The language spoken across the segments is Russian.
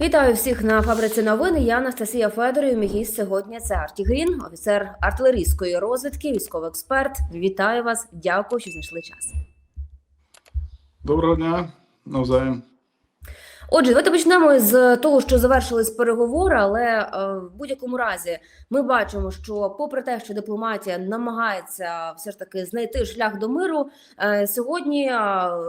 Вітаю всіх на фабриці новини. Я Анастасія Федорів. Мій гість сьогодні це Арті Грін, офіцер артилерійської розвідки, військовий експерт. Вітаю вас. Дякую, що знайшли час. Доброго дня, навзаєм. Отже, давайте почнемо з того, що завершились переговори, але е, в будь-якому разі ми бачимо, що, попри те, що дипломатія намагається все ж таки знайти шлях до миру, е, сьогодні е,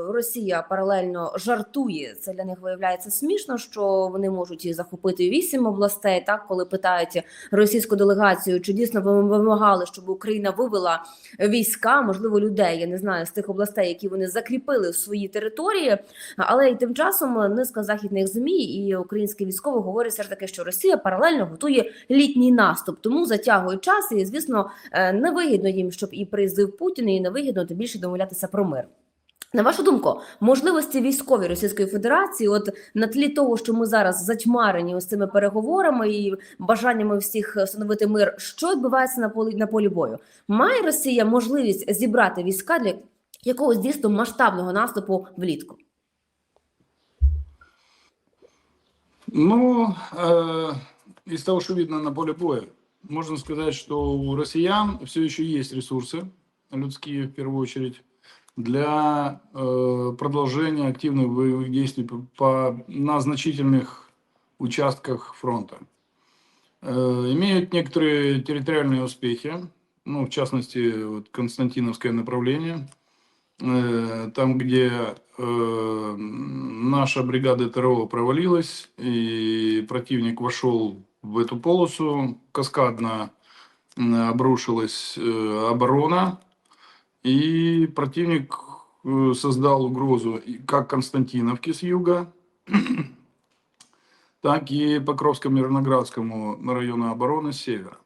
Росія паралельно жартує. Це для них виявляється смішно, що вони можуть і захопити вісім областей. Так, коли питають російську делегацію, чи дійсно ви вимагали, щоб Україна вивела війська, можливо, людей, я не знаю, з тих областей, які вони закріпили в своїй території. Але й тим часом низка західних змі і українські військові говорять все ж таки, що Росія паралельно готує літній наступ, тому затягує час. І звісно, е, невигідно їм, щоб і приїздив Путін, і невигідно тим більше домовлятися про мир. На вашу думку, можливості військові Російської Федерації, от на тлі того, що ми зараз затьмарені ось цими переговорами і бажаннями всіх встановити мир, що відбувається на полі на полі бою? Має Росія можливість зібрати війська для якогось дійсно масштабного наступу влітку? Ну, э, из того, что видно на поле боя, можно сказать, что у россиян все еще есть ресурсы людские, в первую очередь, для э, продолжения активных боевых действий по, по- на значительных участках фронта. Э, имеют некоторые территориальные успехи, ну, в частности, вот Константиновское направление, э, там, где наша бригада ТРО провалилась, и противник вошел в эту полосу, каскадно обрушилась э, оборона, и противник э, создал угрозу как Константиновке с юга, так и Покровско-Мирноградскому району обороны с севера.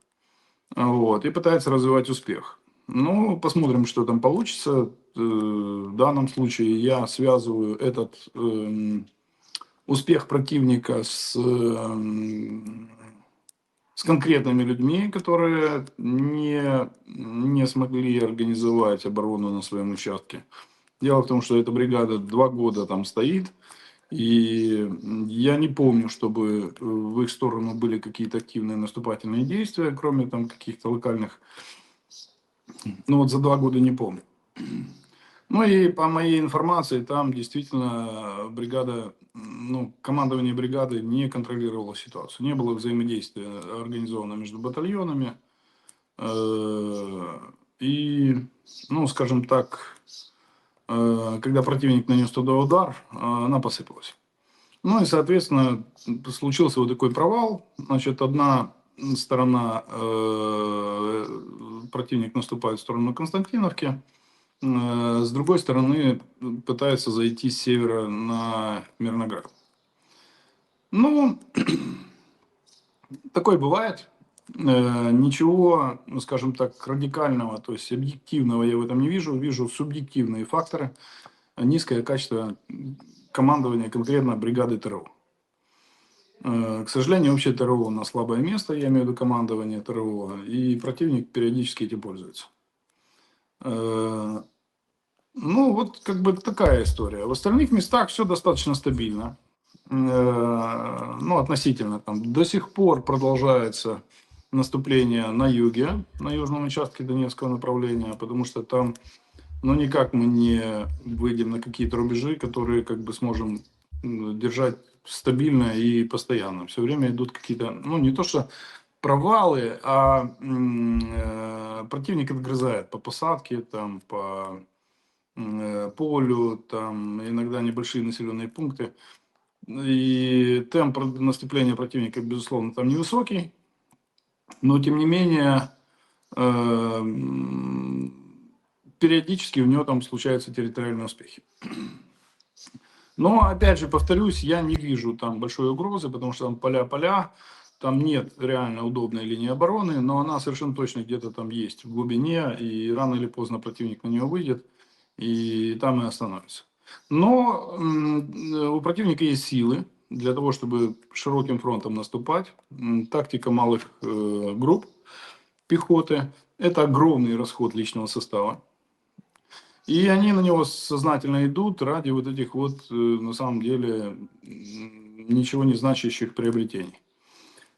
Вот, и пытается развивать успех. Ну, посмотрим, что там получится. Э, В данном случае я связываю этот эм, успех противника с, эм, с конкретными людьми, которые не, не смогли организовать оборону на своем участке. Дело в том, что эта бригада два года там стоит, и я не помню, чтобы в их сторону были какие-то активные наступательные действия, кроме там каких-то локальных. Ну вот за два года не помню. Ну и по моей информации, там действительно бригада, ну, командование бригады не контролировало ситуацию. Не было взаимодействия организованно между батальонами. Э, И, ну, скажем так, э, когда противник нанес туда удар, э, она посыпалась. Ну и, соответственно, случился вот такой провал. Значит, одна сторона, э, противник наступает в сторону Константиновки, э, с другой стороны пытается зайти с севера на Мирноград. Ну, такое бывает. Э, Ничего, ну, скажем так, радикального, то есть объективного я в этом не вижу. Вижу субъективные факторы. Низкое качество командования конкретно бригады ТРО. Э, К сожалению, вообще ТРО у нас слабое место, я имею в виду командование ТРО, и противник периодически этим пользуется. Ну, вот как бы такая история. В остальных местах все достаточно стабильно. Э, Ну, относительно там. До сих пор продолжается наступление на юге, на южном участке Донецкого направления, потому что там, ну, никак мы не выйдем на какие-то рубежи, которые как бы сможем держать стабильно и постоянно. Все время идут какие-то, ну, не то что провалы, а э, противник отгрызает по посадке, там, по полю, там, иногда небольшие населенные пункты. И темп наступления противника, безусловно, там невысокий, но тем не менее э, периодически у него там случаются территориальные успехи. Но, опять же, повторюсь, я не вижу там большой угрозы, потому что там поля-поля, там нет реально удобной линии обороны, но она совершенно точно где-то там есть в глубине, и рано или поздно противник на нее выйдет, и там и остановится. Но у противника есть силы для того, чтобы широким фронтом наступать. Тактика малых э, групп пехоты – это огромный расход личного состава. И они на него сознательно идут ради вот этих вот, э, на самом деле, ничего не значащих приобретений.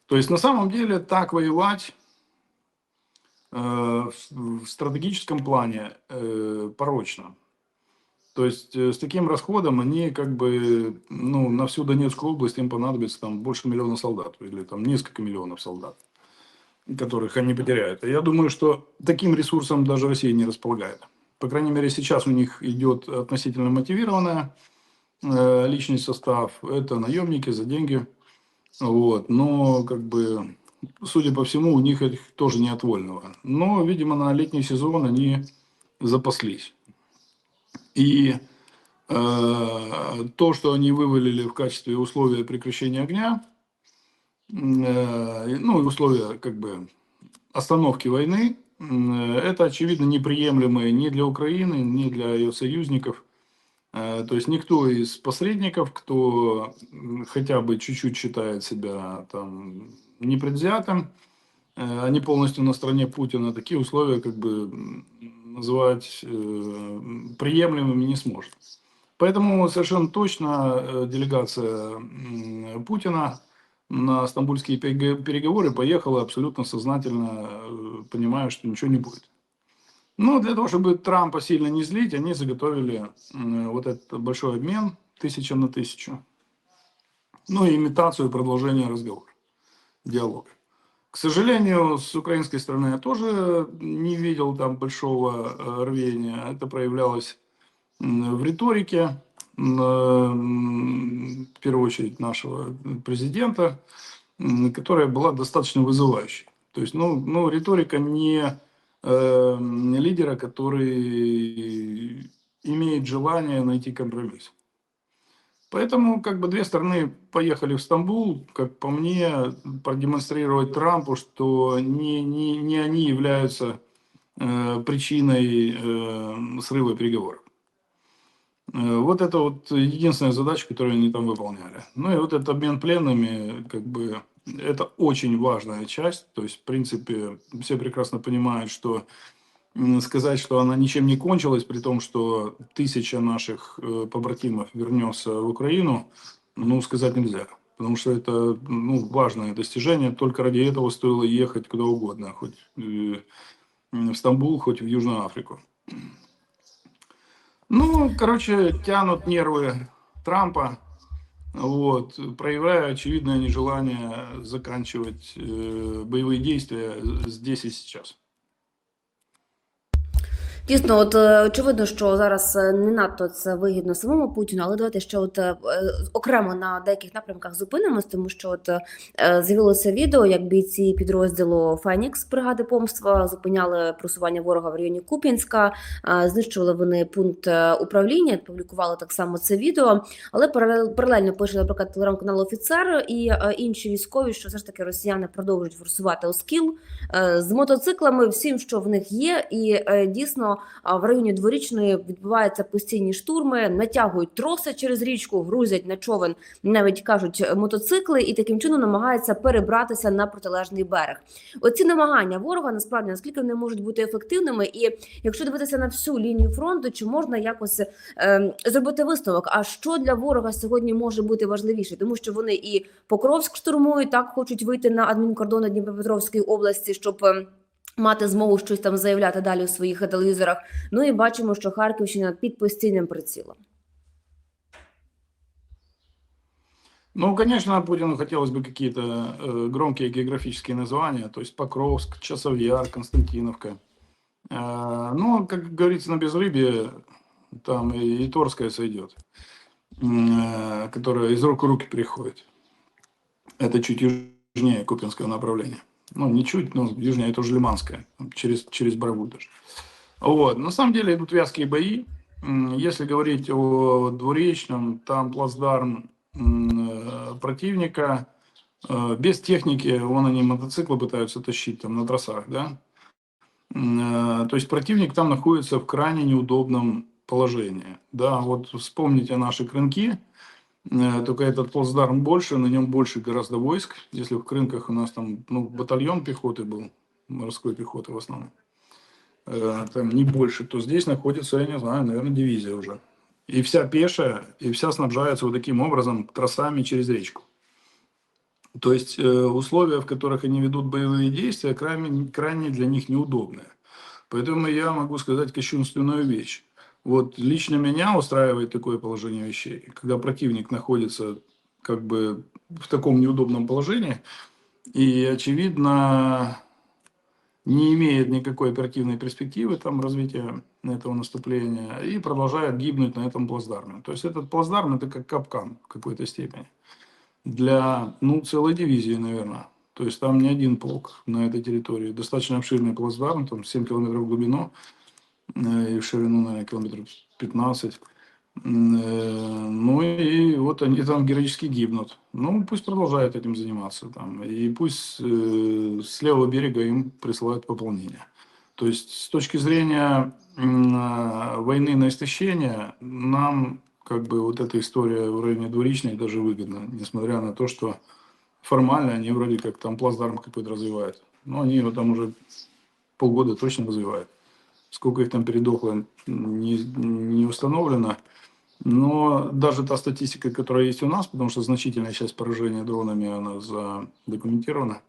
То есть на самом деле так воевать в в стратегическом плане э, порочно. То есть э, с таким расходом они как бы, ну, на всю Донецкую область им понадобится там больше миллиона солдат или там несколько миллионов солдат, которых они потеряют. Я думаю, что таким ресурсом даже Россия не располагает. По крайней мере, сейчас у них идет относительно мотивированная э, личный состав. Это наемники за деньги. Вот. Но, как бы, судя по всему, у них их тоже не от вольного. Но, видимо, на летний сезон они запаслись. И э, то, что они вывалили в качестве условия прекращения огня, э, ну условия как бы остановки войны, э, это очевидно неприемлемые ни для Украины, ни для ее союзников. Э, То есть никто из посредников, кто хотя бы чуть-чуть считает себя там непредвзятым, э, они полностью на стороне Путина, такие условия как бы называть э, приемлемыми не сможет. Поэтому совершенно точно э, делегация Путина на стамбульские перег- переговоры поехала абсолютно сознательно, понимая, что ничего не будет. Ну, для того, чтобы Трампа сильно не злить, они заготовили вот этот большой обмен, тысяча на тысячу. Ну, и имитацию продолжения разговора, диалога. К сожалению, с украинской стороны я тоже не видел там большого э, рвения. Это проявлялось в риторике, м, в первую очередь нашего президента, м, которая была достаточно вызывающей. То есть, ну, ну риторика не э, лидера, который имеет желание найти компромисс. Поэтому как бы две стороны поехали в Стамбул, как по мне, продемонстрировать Трампу, что не, не, не они являются э, причиной э, срыва переговоров. Э, Вот это вот единственная задача, которую они там выполняли. Ну и вот этот обмен пленными, как бы, это очень важная часть. То есть, в принципе, все прекрасно понимают, что сказать, что она ничем не кончилась, при том, что тысяча наших э, побратимов вернется в Украину, ну, сказать нельзя. Потому что это ну, важное достижение. Только ради этого стоило ехать куда угодно, хоть э, в Стамбул, хоть в Южную Африку. Ну, короче, тянут нервы Трампа, вот, проявляя очевидное нежелание заканчивать э, боевые действия здесь и сейчас. Дійсно, от е, очевидно, що зараз е, не надто це вигідно самому Путіну, але давайте ще от е, окремо на деяких напрямках зупинимось, тому що от з'явилося відео, як бійці підрозділу Фенікс бригади помства зупиняли просування ворога в районі Куп'янська, знищували вони пункт управління, публікували так само це відео. Але паралел- паралельно пише, наприклад, телеграм-канал офіцер і інші військові, що все ж таки росіяни продовжують форсувати Оскіл з мотоциклами, всім, що в них є, і дійсно в районі дворічної відбуваються постійні штурми, натягують троси через річку, грузять на човен, навіть кажуть мотоцикли, і таким чином намагаються перебратися на протилежний берег. Оці намагання ворога насправді наскільки вони можуть бути ефективними, і якщо дивитися на всю лінію фронту, чи можна якось е, зробити висновок? А що для ворога сьогодні може бути важливіше, тому що вони і Покровськ штурмують, так хочуть вийти на адмінкордони Дніпропетровської області, щоб. е, Мати змогу щось там заявляти далі у своїх телевізорах. Ну і бачимо, що Харківщина під постійним прицілом. Ну, конечно, Путину хотелось бы какие-то э, громкие географические названия, то есть Покровск, Часовьяр, Константиновка. Э, ну, как говорится, на безрыбье там и, и Торская сойдет, м, э, которая из рук в руки переходит. Это чуть южнее Купинского направления. Ну, не чуть, но южнее, это уже Лиманское, там через, через Борову даже. Вот. На самом деле идут вязкие бои. Если говорить о двуречном, там плацдарм э, противника. Э, Без техники, вон они мотоциклы пытаются тащить там на трассах, да. Э, То есть противник там находится в крайне неудобном положении. Да, вот вспомните наши крынки, только этот плацдарм больше, на нем больше гораздо войск. Если в Крынках у нас там ну, батальон пехоты был, морской пехоты в основном, э, там не больше, то здесь находится, я не знаю, наверное, дивизия уже. И вся пешая, и вся снабжается вот таким образом тросами через речку. То есть э, условия, в которых они ведут боевые действия, крайне, крайне для них неудобные. Поэтому я могу сказать кощунственную вещь. Вот лично меня устраивает такое положение вещей, когда противник находится как бы в таком неудобном положении и, очевидно, не имеет никакой оперативной перспективы там развития этого наступления и продолжает гибнуть на этом плацдарме. То есть этот плацдарм это как капкан в какой-то степени для ну, целой дивизии, наверное. То есть там не один полк на этой территории. Достаточно обширный плацдарм, там 7 километров в глубину и в ширину, наверное, километров 15. М, э, Ну и вот они там героически гибнут. Ну, пусть продолжают этим заниматься там. И пусть э, с левого берега им присылают пополнение. То есть с точки зрения войны на истощение, нам как бы вот эта история в районе двуречной даже выгодна, несмотря на то, что формально они вроде как там плацдарм какой-то развивают. Но они его там уже полгода точно развивают. Сколько их там передохло, не, не установлено. Но даже та статистика, которая есть у нас, потому что значительная часть поражения дронами, она задокументирована,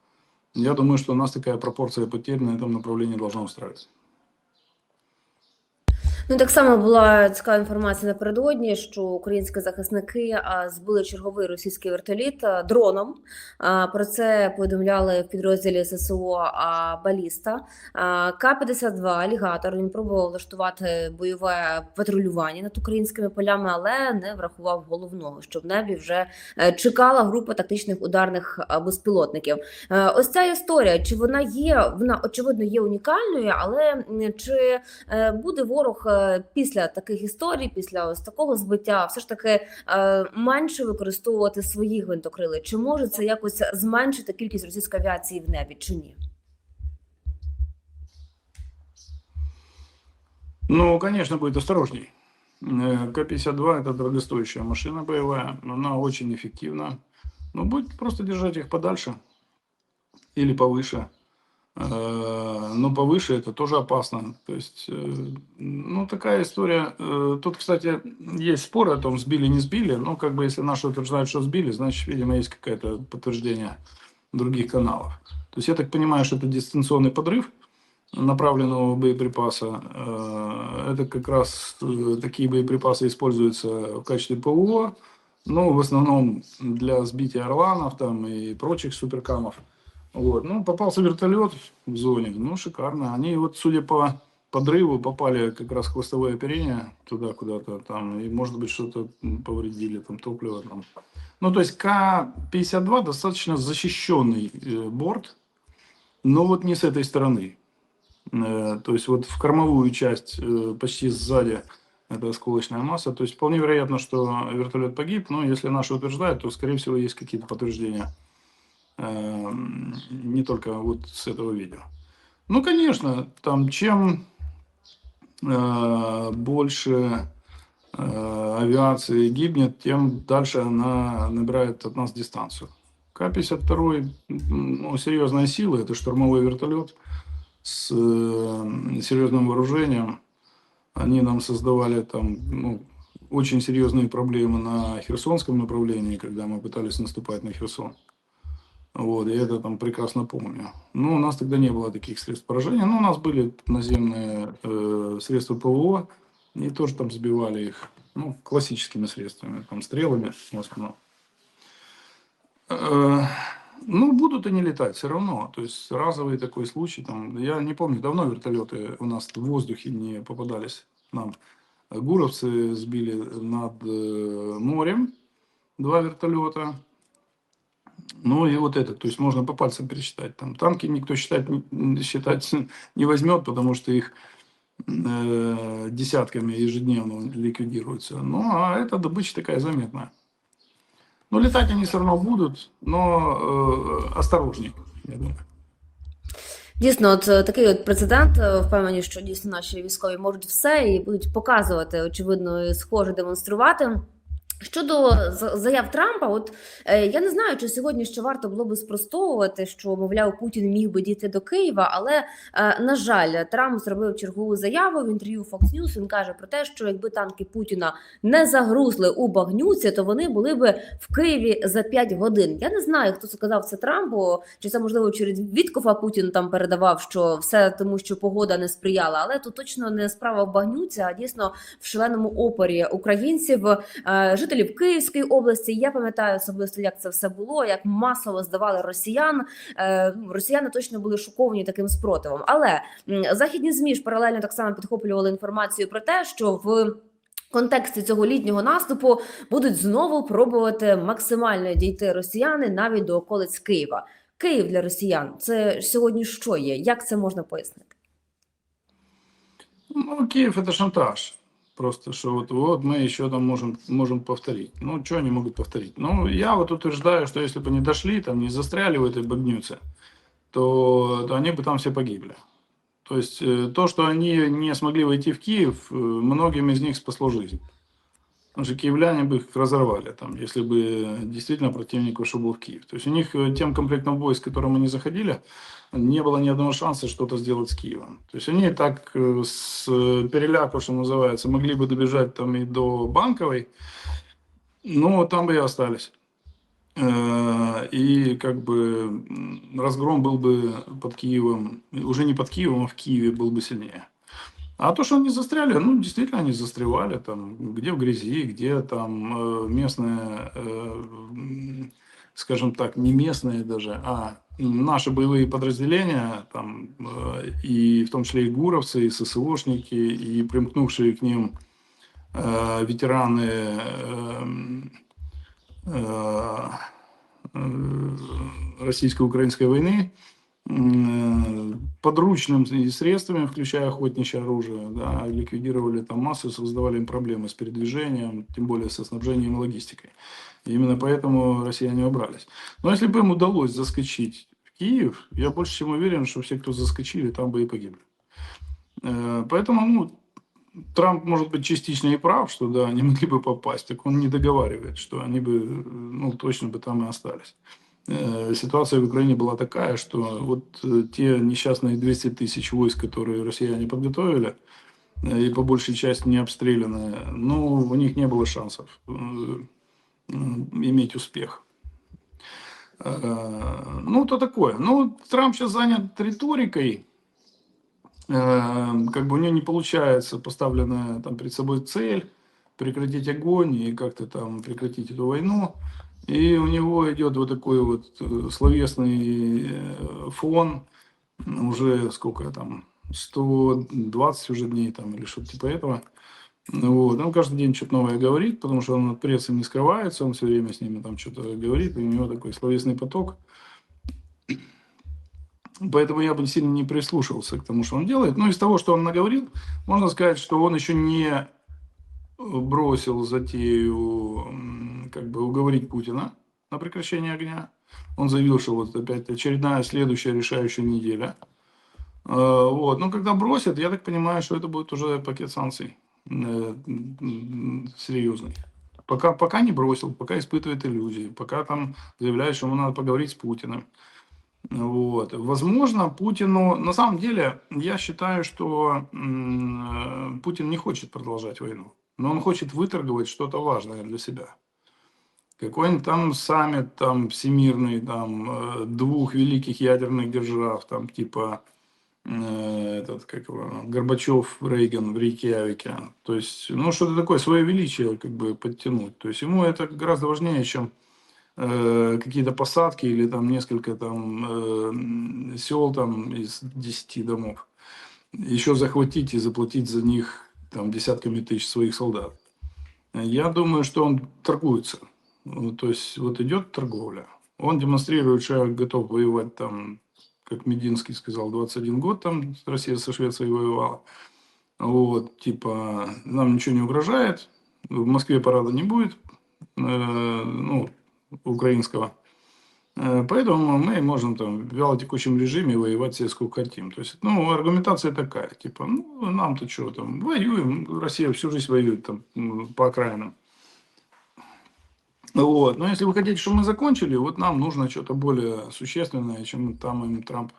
я думаю, что у нас такая пропорция потерь на этом направлении должна устраивать. Ну так само була цікава інформація напередодні, що українські захисники збили черговий російський вертоліт дроном. Про це повідомляли в підрозділі ССО Баліста. А, К-52 алігатор. Він пробував влаштувати бойове патрулювання над українськими полями, але не врахував головного, що в небі вже е, чекала група тактичних ударних безпілотників. Е, Ось ця історія, чи вона є, вона очевидно є унікальною, але чи е, буде ворог після таких історій, після ось такого збиття, все ж таки е, менше використовувати свої гвинтокрили? Чи може це якось зменшити кількість російської авіації в небі, чи ні? Ну, конечно, будет осторожней. Э, К-52 это дорогостоящая машина боевая, она очень эффективна. Но будет просто держать их подальше или повыше. Э, Но повыше это тоже опасно. То есть, э, ну, такая история. Э, Тут, кстати, есть споры о том, сбили, не сбили. Но, как бы, если наши утверждают, что сбили, значит, видимо, есть какое-то подтверждение других каналов. То есть, я так понимаю, что это дистанционный подрыв направленного боеприпаса. Это как раз такие боеприпасы используются в качестве ПВО, но в основном для сбития орланов там и прочих суперкамов. Вот. Ну, попался вертолет в зоне, ну, шикарно. Они вот, судя по подрыву, попали как раз хвостовое оперение туда куда-то там, и, может быть, что-то повредили, там, топливо там. Ну, то есть К-52 достаточно защищенный э, борт, но вот не с этой стороны. Э, То есть вот в кормовую часть э, почти сзади это осколочная масса. То есть вполне вероятно, что вертолет погиб, но если наши утверждают, то, скорее всего, есть какие-то подтверждения не только вот с этого видео. Ну, конечно, там чем э, больше э, авиации гибнет, тем дальше она набирает от нас дистанцию. К-52 м, ну, серьезная сила, это штурмовой вертолет с э, серьезным вооружением. Они нам создавали там ну, очень серьезные проблемы на Херсонском направлении, когда мы пытались наступать на Херсон. Вот, я это там прекрасно помню. Но у нас тогда не было таких средств поражения. Но у нас были наземные э, средства ПВО, и тоже там сбивали их ну, классическими средствами, там стрелами в основном. Э, ну, будут они летать все равно. То есть разовый такой случай. Там, я не помню, давно вертолеты у нас в воздухе не попадались нам. Гуровцы сбили над э, морем два вертолета. Ну и вот это, то есть можно по пальцам пересчитать. Там танки никто считать, не- считать не возьмет, потому что их э, десятками ежедневно ликвидируется. Ну а эта добыча такая заметная. Ну летать они все равно будут, но э, осторожней, я думаю. Дійсно, от е, такий от прецедент. е, Впевнені, що дійсно наші військові можуть все і будуть показувати, очевидно, і схоже демонструвати. Щодо за- заяв Трампа, от е, я не знаю, чи сьогодні ще варто було би спростовувати, що мовляв Путін міг би дійти до Києва, але е, на жаль, Трамп зробив чергову заяву в інтерв'ю Fox News. Він каже про те, що якби танки Путіна не загрузли у багнюці, то вони були би в Києві за 5 годин. Я не знаю, хто сказав це Трампу, чи це можливо через Віткофа Путін там передавав, що все тому, що погода не сприяла, але тут точно не справа в багнюці, а дійсно в шаленому опорі українців. Е, жителів Київської області. Я пам'ятаю особисто, як це все було, як масово здавали росіян. Е, ну, Росіяни точно були шоковані таким спротивом. Але західні змі ж паралельно так само підхоплювали інформацію про те, що в контексті цього літнього наступу будуть знову пробувати максимально дійти росіяни навіть до околиць Києва. Київ для росіян це сьогодні що є? Як це можна пояснити? Ну, Киев это шантаж. Просто что вот, вот мы еще там можем, можем повторить. Ну, что они могут повторить? Ну, я вот утверждаю, что если бы они дошли, там не застряли в этой багнюце, то, то они бы там все погибли. То есть э, то, что они не смогли войти в Киев, э, многим из них спасло жизнь. Потому что киевляне бы их разорвали там, если бы действительно противник вошел бы в Киев. То есть у них э, тем комплектом войск, которым они заходили, не было ни одного шанса что-то сделать с Киевом. То есть они так э, с э, переляку, что называется, могли бы добежать там и до Банковой, но там бы и остались. И как бы разгром был бы под Киевом, уже не под Киевом, а в Киеве был бы сильнее. А то, что они застряли, ну, действительно, они застревали там, где в грязи, где там э, местные, э, скажем так, не местные даже, а наши боевые подразделения, там, э, и в том числе и гуровцы, и ССОшники, и примкнувшие к ним ветераны российско-украинской войны, подручным и средствами, включая охотничье оружие, да, ликвидировали там массу, создавали им проблемы с передвижением, тем более со снабжением и логистикой. И именно поэтому россияне убрались. Но если бы им удалось заскочить в Киев, я больше чем уверен, что все, кто заскочили, там бы и погибли. Э, Поэтому, ну, Трамп может быть частично и прав, что да, они могли бы попасть, так он не договаривает, что они бы, э, ну, точно бы там и остались. Э, Ситуация в Украине была такая, что вот э, те несчастные 200 тысяч войск, которые россияне подготовили, э, и по большей части не обстрелянные, ну, у них не было шансов иметь успех. Ну, то такое. Ну, Трамп сейчас занят риторикой, как бы у него не получается поставленная там перед собой цель прекратить огонь и как-то там прекратить эту войну. И у него идет вот такой вот э, словесный э, фон, уже сколько там, 120 уже дней там или что-то типа этого. Вот. Он каждый день что-то новое говорит, потому что он от прессы не скрывается, он все время с ними там что-то говорит, и у него такой словесный поток. Поэтому я бы сильно не прислушивался к тому, что он делает. Но из того, что он наговорил, можно сказать, что он еще не бросил затею как бы уговорить Путина на прекращение огня. Он заявил, что вот опять очередная следующая решающая неделя. Э, Вот. Но когда бросят, я так понимаю, что это будет уже пакет санкций э, серьезный. Пока, пока не бросил, пока испытывает иллюзии, пока там заявляет, что ему надо поговорить с Путиным. Вот. Возможно, Путину... На самом деле, я считаю, что э, Путин не хочет продолжать войну. Но он хочет выторговать что-то важное для себя. Какой-нибудь там саммит там, всемирный там, э, двух великих ядерных держав, там, типа э, этот, как его, Горбачев, Рейган в Рейкьявике. То есть, ну, что-то такое, свое величие как бы подтянуть. То есть, ему это гораздо важнее, чем э, какие-то посадки или там несколько там э, сел там из 10 домов. Еще захватить и заплатить за них там десятками тысяч своих солдат. Я думаю, что он торгуется. Ну, То есть вот идет торговля. Он демонстрирует, что готов воевать там, как Мединский сказал, 21 год там Россия со Швецией воевала. Вот, типа, нам ничего не угрожает, в Москве парада не будет, э, ну, украинского. Э, Поэтому мы можем там в вялотекущем режиме воевать себе сколько хотим. То есть, ну, аргументация такая, типа, ну, нам-то что там, воюем, Россия всю жизнь воюет там по окраинам. Вот. Но если вы хотите, чтобы мы закончили, вот нам нужно что-то более существенное, чем там им Трамп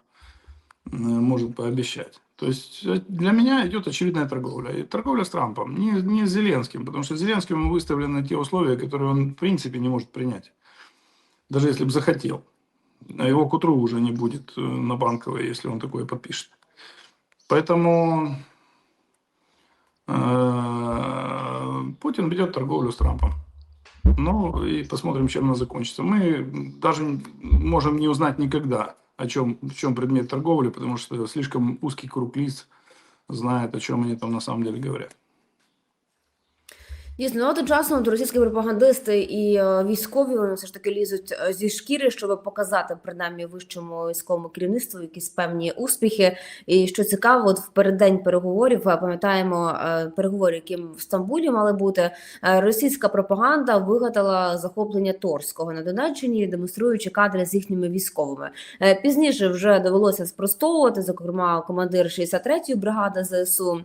э, может пообещать. То есть э, для меня идет очевидная торговля. И торговля с Трампом, не, не с Зеленским, потому что Зеленскому выставлены те условия, которые он в принципе не может принять. Даже если бы захотел. А его к утру уже не будет э, на банковой, если он такое подпишет. Поэтому э, Путин ведет торговлю с Трампом. Ну и посмотрим, чем она закончится. Мы даже можем не узнать никогда, о чем, в чем предмет торговли, потому что слишком узкий круг лиц знает, о чем они там на самом деле говорят. Дійсно, ну, тим часом російські пропагандисти і е, військові вони все ж таки лізуть е, зі шкіри, щоб показати принаймні вищому військовому керівництву якісь певні успіхи. І що цікаво, от в переддень переговорів е, пам'ятаємо переговори, які в Стамбулі мали бути. Російська пропаганда вигадала захоплення Торського на Донеччині, демонструючи кадри з їхніми військовими. Пізніше вже довелося спростовувати, зокрема, командир 63-ї бригади ЗСУ.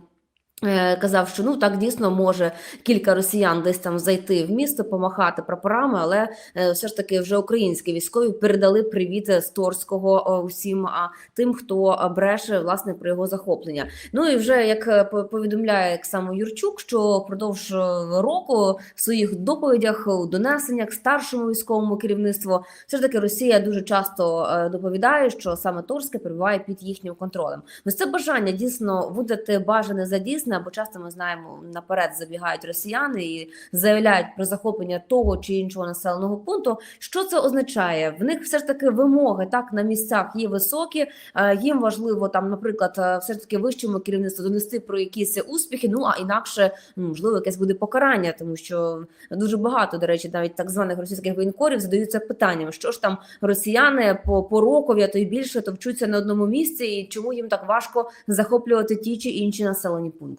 Е, Казав, що ну так дійсно може кілька росіян десь там зайти в місто, помахати прапорами, але е, все ж таки вже українські військові передали привіт з Торського е, усім а, тим, хто бреше власне про його захоплення. Ну і вже як по- повідомляє як саме Юрчук, що впродовж року в своїх доповідях у донесеннях старшому військовому керівництву все ж таки Росія дуже часто доповідає, що саме Торське перебуває під їхнім контролем. Ось це бажання дійсно видати бажане за дійсне, бо часто ми знаємо наперед забігають росіяни і заявляють про захоплення того чи іншого населеного пункту. Що це означає? В них все ж таки вимоги так на місцях є високі. е, Їм важливо там, наприклад, е, все ж таки вищому керівництву донести про якісь успіхи. Ну а інакше ну, можливо якесь буде покарання, тому що дуже багато, до речі, навіть так званих російських воєнкорів задаються питанням, що ж там росіяни по, по рокові, а то й більше товчуться на одному місці, і чому їм так важко захоплювати ті чи інші населені пункти.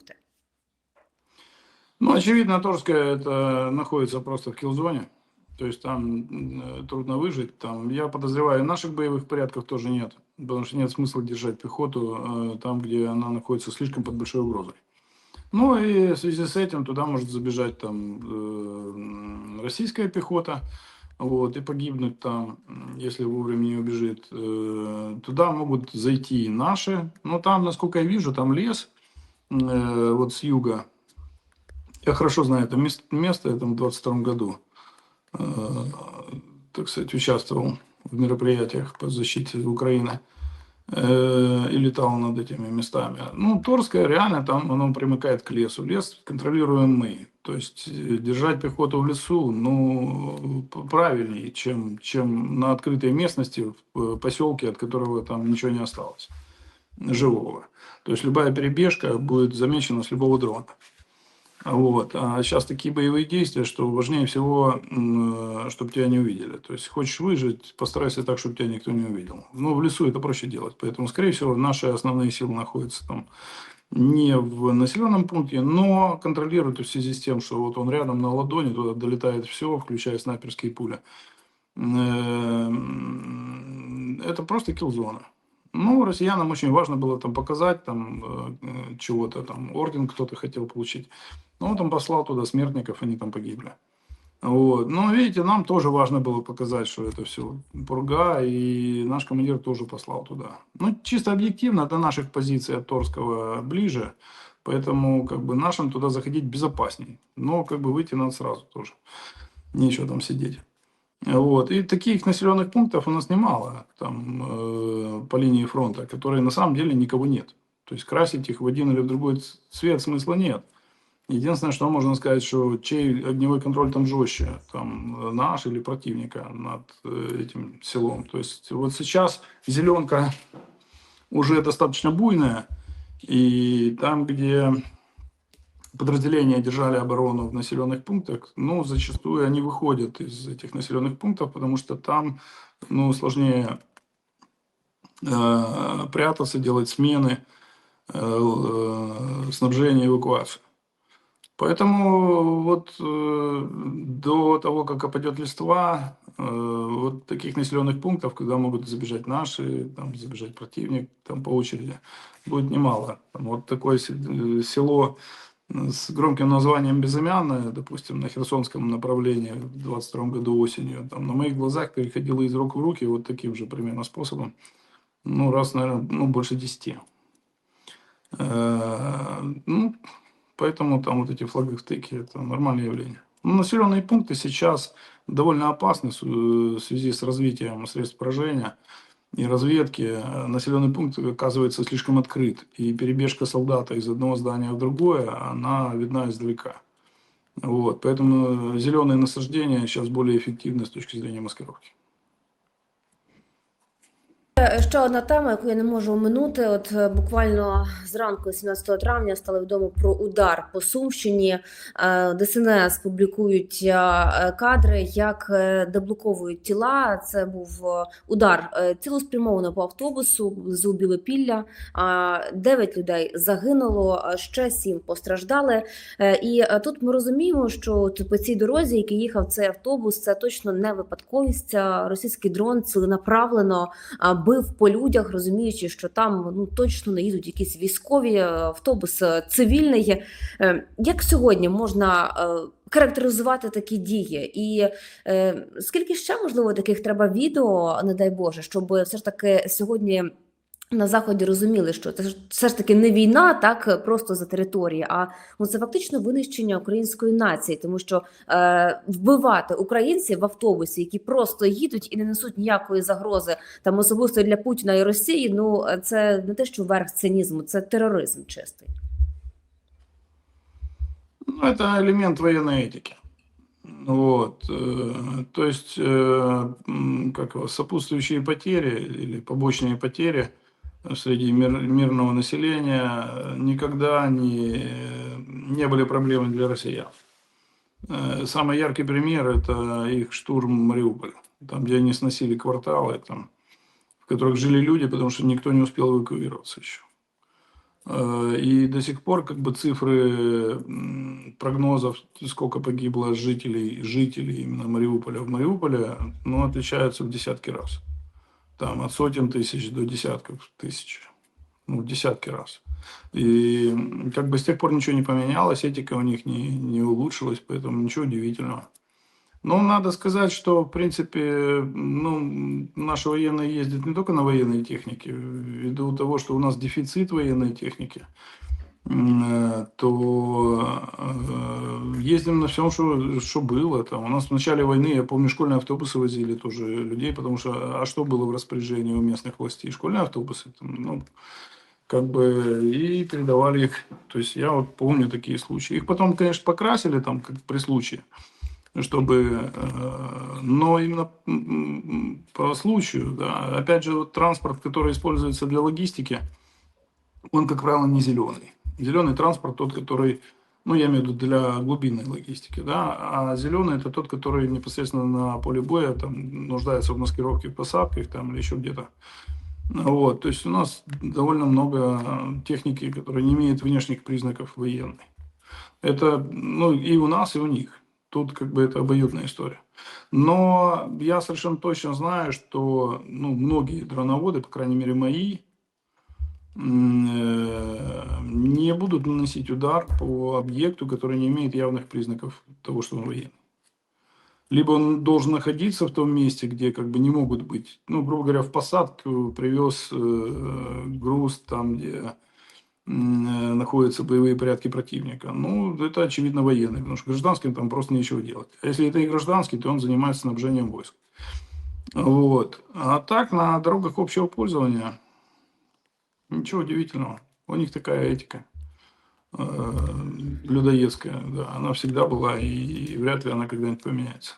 Ну, очевидно, Торская это находится просто в килзоне. То есть там м, трудно выжить. Там, я подозреваю, наших боевых порядков тоже нет. Потому что нет смысла держать пехоту э, там, где она находится слишком под большой угрозой. Ну и в связи с этим туда может забежать там э, российская пехота, вот, и погибнуть там, если вовремя не убежит. Э, Туда могут зайти наши. Но там, насколько я вижу, там лес, э, вот с юга, я хорошо знаю это мес- место, я там в 22 году, э, так сказать, участвовал в мероприятиях по защите Украины э, и летал над этими местами. Ну, Торская реально там, оно примыкает к лесу. Лес контролируем мы. То есть э, держать пехоту в лесу, ну, правильнее, чем, чем на открытой местности, в э, поселке, от которого там ничего не осталось живого. То есть любая перебежка будет замечена с любого дрона. Вот. А сейчас такие боевые действия, что важнее всего, чтобы тебя не увидели. То есть хочешь выжить, постарайся так, чтобы тебя никто не увидел. Но в лесу это проще делать. Поэтому, скорее всего, наши основные силы находятся там не в населенном пункте, но контролируют в связи с тем, что вот он рядом на ладони, туда долетает все, включая снайперские пули. Эм, Это просто килзона. Ну, россиянам очень важно было там показать, там э, чего-то, там орден кто-то хотел получить. Ну, он там послал туда смертников, они там погибли. Вот. Но, видите, нам тоже важно было показать, что это все пурга, и наш командир тоже послал туда. Ну, чисто объективно, до наших позиций от Торского ближе, поэтому как бы нашим туда заходить безопасней. Но как бы выйти надо сразу тоже. Нечего там сидеть. Вот. И таких населенных пунктов у нас немало там, э, по линии фронта, которые на самом деле никого нет. То есть красить их в один или в другой цвет смысла нет. Единственное, что можно сказать, что чей огневой контроль там жестче, там наш или противника над э, этим селом. То есть вот сейчас зеленка уже достаточно буйная, и там, где подразделения держали оборону в населенных пунктах, ну, зачастую они выходят из этих населенных пунктов, потому что там, ну, сложнее э, прятаться, делать смены, э, э, снабжение, эвакуацию. Поэтому вот э, до того, как опадет листва, э, вот таких населенных пунктов, когда могут забежать наши, там забежать противник, там по очереди, будет немало. Там вот такое э, село с громким названием «Безымянная», допустим, на Херсонском направлении в 22 году осенью, там на моих глазах переходило из рук в руки вот таким же примерно способом, ну, раз, наверное, ну, больше десяти. Э, Ну, поэтому там вот эти флагостыки – это нормальное явление. Ну, населенные пункты сейчас довольно опасны в связи с развитием средств поражения и разведки. Э, Населенный пункт оказывается слишком открыт, и перебежка солдата из одного здания в другое, она видна издалека. Вот, поэтому зеленые насаждения сейчас более эффективны с точки зрения маскировки. Ще одна тема, яку я не можу оминути. От е, буквально зранку, 17 травня, стало відомо про удар по Сумщині. Е, ДСНС публікують е, кадри, як деблоковують тіла. Це був удар цілеспрямовано по автобусу з Білопілля. Дев'ять людей загинуло, ще сім постраждали. І тут ми розуміємо, що по цій дорозі, який їхав цей автобус, це точно не випадковість. Російський дрон ціленаправлено а, бив по людях, розуміючи, що там ну точно не їдуть якісь військові автобуси автобус е, цивільний. Е, Як сьогодні можна е, характеризувати такі дії? І е, скільки ще можливо таких треба відео, не дай Боже, щоб все ж таки сьогодні На заході розуміли, що це ж все ж таки не війна, так просто за території, а ну це фактично винищення української нації, тому що е, вбивати українців в автобусі, які просто їдуть і не несуть ніякої загрози там особисто для Путіна і Росії. Ну це не те, що верх цинізму, це тероризм чистий. Ну, это элемент военной этики. Вот. э, То есть, э, м, как его, сопутствующие потери или побочные потери среди мир- мирного населения э, никогда не, не были проблемой для россиян. Э, Самый яркий пример – это их штурм Мариуполя. Там, где они сносили кварталы, там, в которых жили люди, потому что никто не успел эвакуироваться еще. Э, И до сих пор как бы цифры прогнозов, сколько погибло жителей, жителей именно Мариуполя в Мариуполе, ну, отличаются в десятки раз. Там от сотен тысяч до десятков тысяч. Ну, десятки раз. И как бы с тех пор ничего не поменялось, этика у них не, не улучшилась, поэтому ничего удивительного. Но надо сказать, что, в принципе, ну, наши военные ездят не только на военной технике, ввиду того, что у нас дефицит военной техники, то э, ездим на всем, что, что было. Там у нас в начале войны, я помню, школьные автобусы возили тоже людей, потому что, а что было в распоряжении у местных властей? Школьные автобусы, там, ну, как бы, и передавали их. То есть я вот помню такие случаи. Их потом, конечно, покрасили там, как при случае чтобы, э, но именно по случаю, да, опять же, вот транспорт, который используется для логистики, он, как правило, не зеленый. Зеленый транспорт тот, который, ну, я имею в виду для глубинной логистики, да, а зеленый это тот, который непосредственно на поле боя там нуждается в маскировке, посадках там или еще где-то. Вот, то есть у нас довольно много техники, которая не имеет внешних признаков военной. Это, ну, и у нас, и у них. Тут как бы это обоюдная история. Но я совершенно точно знаю, что ну, многие дроноводы, по крайней мере мои, не будут наносить удар по объекту, который не имеет явных признаков того, что он военный. Либо он должен находиться в том месте, где как бы не могут быть. Ну, грубо говоря, в посадку привез э, груз там, где э, находятся боевые порядки противника. Ну, это очевидно военный, потому что гражданским там просто нечего делать. А если это и гражданский, то он занимается снабжением войск. Вот. А так на дорогах общего пользования ничего удивительного. У них такая этика э, людоедская, да, она всегда была и, и вряд ли она когда-нибудь поменяется.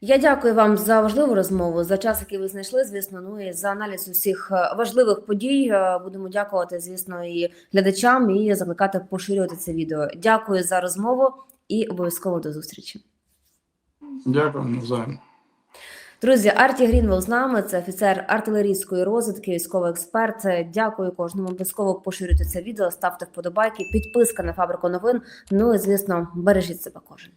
Я дякую вам за важливу розмову, за час, який ви знайшли, звісно. Ну і за аналіз усіх е, важливих подій. Е, Будемо дякувати, звісно, і глядачам, і закликати поширювати це відео. Дякую за розмову і обов'язково до зустрічі. Дякую, навзаєм. Друзі, Арті Грінвел з нами. Це офіцер артилерійської розвідки, військовий експерт. Дякую кожному. Обов'язково поширюйте це відео, ставте вподобайки, підписка на фабрику новин. Ну і звісно, бережіть себе кожен.